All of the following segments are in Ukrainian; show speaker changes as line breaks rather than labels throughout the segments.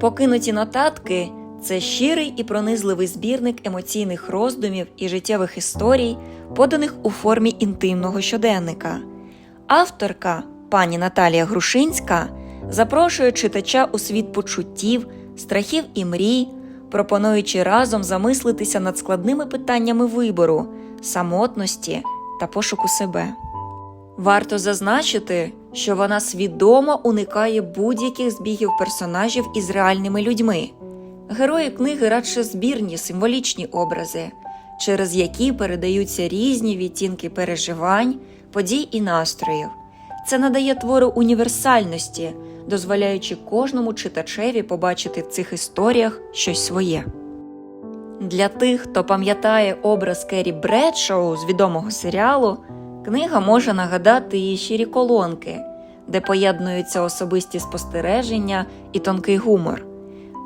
Покинуті нотатки це щирий і пронизливий збірник емоційних роздумів і життєвих історій, поданих у формі інтимного щоденника. Авторка, пані Наталія Грушинська, запрошує читача у світ почуттів, страхів і мрій, пропонуючи разом замислитися над складними питаннями вибору, самотності та пошуку себе. Варто зазначити, що вона свідомо уникає будь-яких збігів персонажів із реальними людьми. Герої книги радше збірні символічні образи, через які передаються різні відтінки переживань, подій і настроїв. Це надає твору універсальності, дозволяючи кожному читачеві побачити в цих історіях щось своє. Для тих, хто пам'ятає образ Керрі Бредшоу з відомого серіалу, книга може нагадати її щирі колонки, де поєднуються особисті спостереження і тонкий гумор.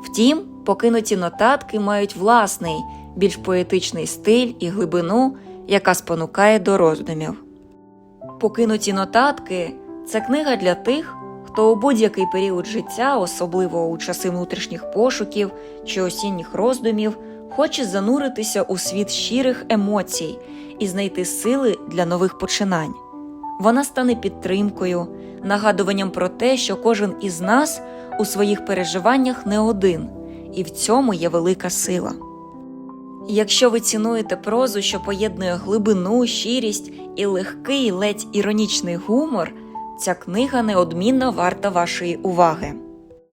Втім, покинуті нотатки мають власний, більш поетичний стиль і глибину, яка спонукає до роздумів. Покинуті нотатки це книга для тих, хто у будь-який період життя, особливо у часи внутрішніх пошуків чи осінніх роздумів, хоче зануритися у світ щирих емоцій і знайти сили для нових починань. Вона стане підтримкою, нагадуванням про те, що кожен із нас у своїх переживаннях не один, і в цьому є велика сила. Якщо ви цінуєте прозу, що поєднує глибину, щирість і легкий, ледь іронічний гумор, ця книга неодмінно варта вашої уваги.